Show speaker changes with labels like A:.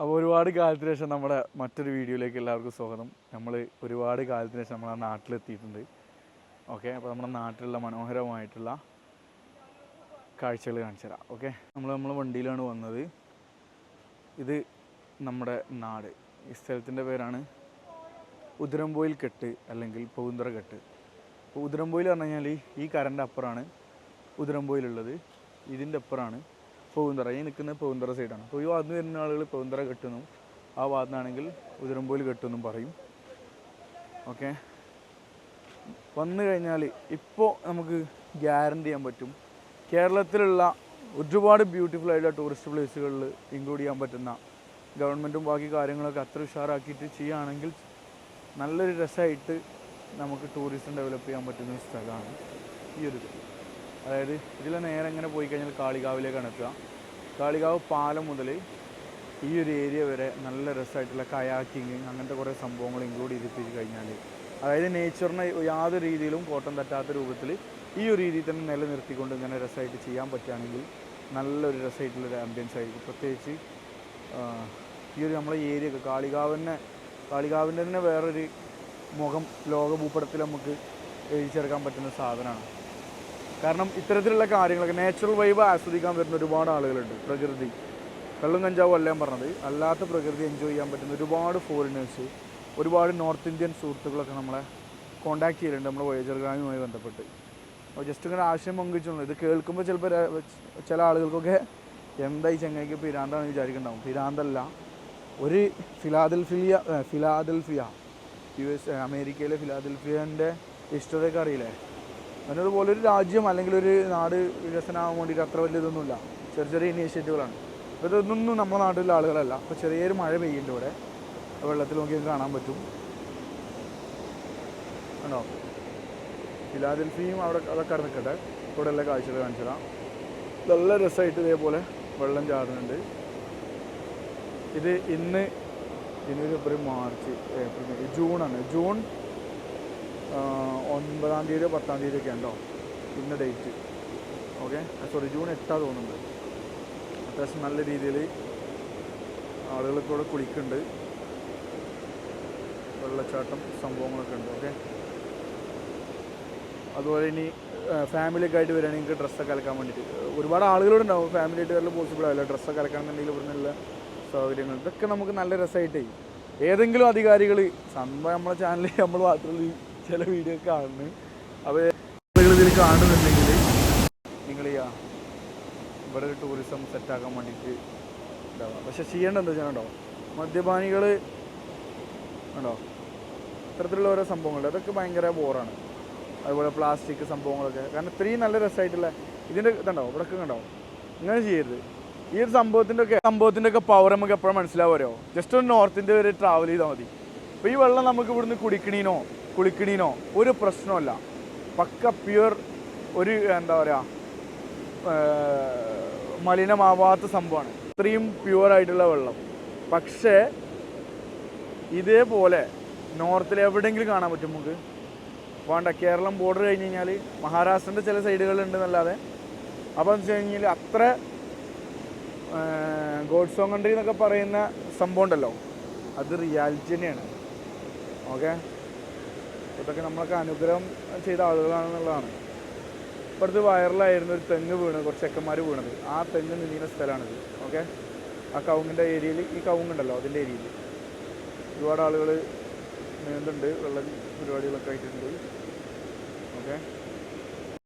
A: അപ്പോൾ ഒരുപാട് കാലത്തിന് ശേഷം നമ്മുടെ മറ്റൊരു വീഡിയോയിലേക്ക് എല്ലാവർക്കും സ്വാഗതം. നമ്മൾ ഒരുപാട് കാലത്തിന് ശേഷം നമ്മളെ നാട്ടിലെത്തിയിട്ടുണ്ട്. ഓക്കെ അപ്പോൾ നമ്മുടെ നാട്ടിലുള്ള മനോഹരമായിട്ടുള്ള കാഴ്ചകൾ കാണിച്ചു തരാം. ഓക്കെ നമ്മൾ നമ്മൾ വണ്ടിയിലാണ് വന്നത്. ഇത് നമ്മുടെ നാട്. ഈ സ്ഥലത്തിന്റെ പേരാണ് ഉദരംപോയിൽ കെട്ട് അല്ലെങ്കിൽ പൗന്തറ കെട്ട്. അപ്പോൾ ഉതിരമ്പോയിൽ പറഞ്ഞു കഴിഞ്ഞാൽ ഈ കരന്റെ അപ്പുറമാണ് ഉദരംപോയിലുള്ളത്. ഇതിന്റെ അപ്പുറമാണ് പൗന്തറ ഈ നിൽക്കുന്ന പൂന്തറ സൈഡാണ് അപ്പോൾ ഈ ഭാഗത്ത് വരുന്ന ആളുകൾ പൂന്തറ കെട്ടുന്നു. ആ ഭാഗത്താണെങ്കിൽ ഉതിരമ്പോയിൽ കെട്ടുമെന്നും പറയും. ഓക്കെ വന്നു കഴിഞ്ഞാൽ ഇപ്പോൾ നമുക്ക് ഗ്യാരണ്ടി ചെയ്യാൻ പറ്റും. കേരളത്തിലുള്ള ഒരുപാട് ബ്യൂട്ടിഫുൾ ആയിട്ടുള്ള ടൂറിസ്റ്റ് പ്ലേസുകളിൽ ഇൻക്ലൂഡ് ചെയ്യാൻ പറ്റുന്ന ഗവൺമെന്റും ബാക്കി കാര്യങ്ങളൊക്കെ അത്ര ഉഷാറാക്കിയിട്ട് ചെയ്യുകയാണെങ്കിൽ നല്ലൊരു രസമായിട്ട് നമുക്ക് ടൂറിസം ഡെവലപ്പ് ചെയ്യാൻ പറ്റുന്ന സ്ഥലമാണ് ഈ ഒരു അതായത് ഇതിൽ നേരെ ഇങ്ങനെ പോയി കഴിഞ്ഞാൽ കാളികാവിലേക്കാണ് എത്തുക. കാളികാവ് പാലം മുതൽ ഈ ഒരു ഏരിയ വരെ നല്ല രസമായിട്ടുള്ള കയാക്കിങ് അങ്ങനത്തെ കുറേ സംഭവങ്ങൾ ഇൻക്ലൂഡ് ചെയ്തിട്ട് കഴിഞ്ഞാൽ അതായത് നേച്ചറിനെ യാതൊരു രീതിയിലും കോട്ടം തട്ടാത്ത രൂപത്തിൽ ഈ ഒരു രീതിയിൽ തന്നെ നിലനിർത്തിക്കൊണ്ട് ഇങ്ങനെ രസമായിട്ട് ചെയ്യാൻ പറ്റുകയാണെങ്കിൽ നല്ലൊരു രസമായിട്ടുള്ളൊരു ആംബിയൻസ് ആയിരിക്കും. പ്രത്യേകിച്ച് ഈ ഒരു നമ്മളെ ഏരിയ ഒക്കെ കാളികാവിനെ കാളികാവിന്റെ തന്നെ വേറൊരു മുഖം ലോക ഭൂപടത്തിൽ നമുക്ക് എഴുതിച്ചെടുക്കാൻ പറ്റുന്ന സാധനമാണ്. കാരണം ഇത്തരത്തിലുള്ള കാര്യങ്ങളൊക്കെ നാച്ചുറൽ വൈബ് ആസ്വദിക്കാൻ വരുന്ന ഒരുപാട് ആളുകളുണ്ട്. പ്രകൃതി. കള്ളും കഞ്ചാവും അല്ല ഞാൻ പറഞ്ഞത്. അല്ലാത്ത പ്രകൃതി എൻജോയ് ചെയ്യാൻ പറ്റുന്ന ഒരുപാട് ഫോറിനേഴ്സ് ഒരുപാട് നോർത്ത് ഇന്ത്യൻ സുഹൃത്തുക്കളൊക്കെ നമ്മളെ കോൺടാക്ട് ചെയ്യലുണ്ട്. നമ്മുടെ വോയേജർ ഗ്രാമുമായി ബന്ധപ്പെട്ട്. അപ്പോൾ ജസ്റ്റ് ഇങ്ങനെ ആശയം പങ്കുവെച്ചുള്ളൂ ഇത് കേൾക്കുമ്പോൾ ചിലപ്പോൾ ചില ആളുകൾക്കൊക്കെ എന്താ ഈ ചങ്ങയ്ക്ക് പിരാന്താണെന്ന് വിചാരിക്കുന്നുണ്ടാവും. പിരാന്തല്ല. ഒരു ഫിലാദൽഫിയ ഫിലാദൽഫിയ യു എസ് അമേരിക്കയിലെ ഫിലാദൽഫിയന്റെ ഹിസ്റ്ററിയൊക്കെ അറിയില്ലേ? അങ്ങനെ പോലെ ഒരു രാജ്യം അല്ലെങ്കിൽ ഒരു നാട് വികസനമാകാൻ വേണ്ടിയിട്ട് അത്ര വലിയ ഇതൊന്നുമില്ല. ചെറിയ ചെറിയ ഇനീഷ്യേറ്റീവുകളാണ് അപ്പോൾ ഇതൊന്നും നമ്മുടെ നാട്ടിലെ ആളുകളല്ല. അപ്പോൾ ചെറിയൊരു മഴ പെയ്യുന്നുണ്ട് ഇവിടെ. വെള്ളത്തിൽ നോക്കി കാണാൻ പറ്റും. ആണോ ഫിലാദൽഫിയും അവിടെ അതൊക്കെ നിൽക്കട്ടെ ഇവിടെ എല്ലാ കാഴ്ചകൾ കാണിച്ചതാണ് നല്ല രസമായിട്ട് ഇതേപോലെ വെള്ളം ചാടുന്നുണ്ട്. ഇത് ഇന്ന് ഇന്ന് ഫെബ്രുവരി മാർച്ച് ഏപ്രിൽ ജൂൺ ആണ്. ജൂൺ ഒൻപതാം തീയതിയോ പത്താം തീയതി ഒക്കെ ഉണ്ടോ? ഇന്ന ഡേറ്റ് ഓക്കെ സോറി ജൂൺ എട്ടാ തോന്നുന്നുണ്ട്. അത്യാവശ്യം നല്ല രീതിയിൽ ആളുകളൊക്കെ കുളിക്കുന്നുണ്ട്. വെള്ളച്ചാട്ടം സംഭവങ്ങളൊക്കെ ഉണ്ട്. ഓക്കെ അതുപോലെ ഇനി ഫാമിലിയൊക്കെ ആയിട്ട് വരികയാണെങ്കിൽ നിങ്ങൾക്ക് ഡ്രസ്സൊക്കെ അലക്കാൻ വേണ്ടിയിട്ട്. ഒരുപാട് ആളുകളോട് ഉണ്ടാവും. ഫാമിലി ആയിട്ട് വരൽ പോസിബിൾ ആവില്ല. ഡ്രസ്സൊക്കെ അലക്കണമെന്നുണ്ടെങ്കിൽ ഇവിടെ നിന്നുള്ള സൗകര്യങ്ങൾ. ഇതൊക്കെ നമുക്ക് നല്ല രസമായിട്ടേ ഏതെങ്കിലും അധികാരികൾ സംഭവം നമ്മളെ ചാനലിൽ നമ്മൾ മാത്രമല്ല ചില വീഡിയോ കാണുന്നു. അപ്പോൾ ഇതിൽ കാണുന്നുണ്ടെങ്കിൽ നിങ്ങൾ ചെയ്യാം ഇവിടെ ടൂറിസം സെറ്റാക്കാൻ വേണ്ടിയിട്ട് ഉണ്ടാവുക പക്ഷെ ചെയ്യേണ്ട എന്താ വെച്ചാൽ കേട്ടോ മദ്യപാനികൾ ഉണ്ടോ? ഇത്തരത്തിലുള്ള ഓരോ സംഭവങ്ങളുണ്ട് അതൊക്കെ ഭയങ്കര ബോറാണ് അതുപോലെ പ്ലാസ്റ്റിക് സംഭവങ്ങളൊക്കെ. കാരണം ഇത്രയും നല്ല രസമായിട്ടുള്ള ഇതിന്റെ ഇതുണ്ടോ? ഇവിടെ ഒക്കെ കണ്ടോ? ഇങ്ങനെ ചെയ്യരുത്. ഈ ഒരു സംഭവത്തിന്റെ ഒക്കെ സംഭവത്തിന്റെ ഒക്കെ പവർ നമുക്ക് എപ്പോഴും മനസ്സിലാവുമോ ജസ്റ്റ് ഒരു നോർത്ത് ഇന്ത്യ വരെ ട്രാവൽ ചെയ്താൽ മതി. അപ്പോൾ ഈ വെള്ളം നമുക്ക് ഇവിടുന്ന് കുടിക്കണീനോ? കുളിക്കണീനോ? ഒരു പ്രശ്നമല്ല പക്ക പ്യുർ ഒരു എന്താ പറയുക മലിനമാവാത്ത സംഭവമാണ്. ഇത്രയും പ്യുവറായിട്ടുള്ള വെള്ളം. പക്ഷേ ഇതേപോലെ നോർത്തിൽ എവിടെയെങ്കിലും കാണാൻ പറ്റും നമുക്ക്? വേണ്ട കേരളം ബോർഡർ കഴിഞ്ഞ് കഴിഞ്ഞാൽ മഹാരാഷ്ട്രന്റെ ചില സൈഡുകളുണ്ട് എന്നല്ലാതെ അപ്പോൾ എന്ന് വെച്ച് കഴിഞ്ഞാൽ അത്ര ഗോഡ്സോങ് കൺട്രി എന്നൊക്കെ പറയുന്ന സംഭവം ഉണ്ടല്ലോ. അത് റിയാലിറ്റി തന്നെയാണ്. ഓക്കെ? ഇതൊക്കെ നമ്മളൊക്കെ അനുഗ്രഹം ചെയ്ത ആളുകളാണെന്നുള്ളതാണ്. ഇപ്പോഴത്തെ വൈറലായിരുന്നു ഒരു തെങ്ങ് വീണ് കുറച്ച് ചെക്കന്മാർ വീണത്. ആ തെങ്ങ് നിന്നിരുന്ന സ്ഥലമാണിത്. ഓക്കെ? ആ കവുങ്ങിന്റെ ഏരിയയിൽ ഈ കവുങ്ങുണ്ടല്ലോ അതിന്റെ ഏരിയയിൽ ഒരുപാട് ആളുകൾ നീന്തുണ്ട് വെള്ളം പരിപാടികളൊക്കെ ആയിട്ടുണ്ട്. ഓക്കെ?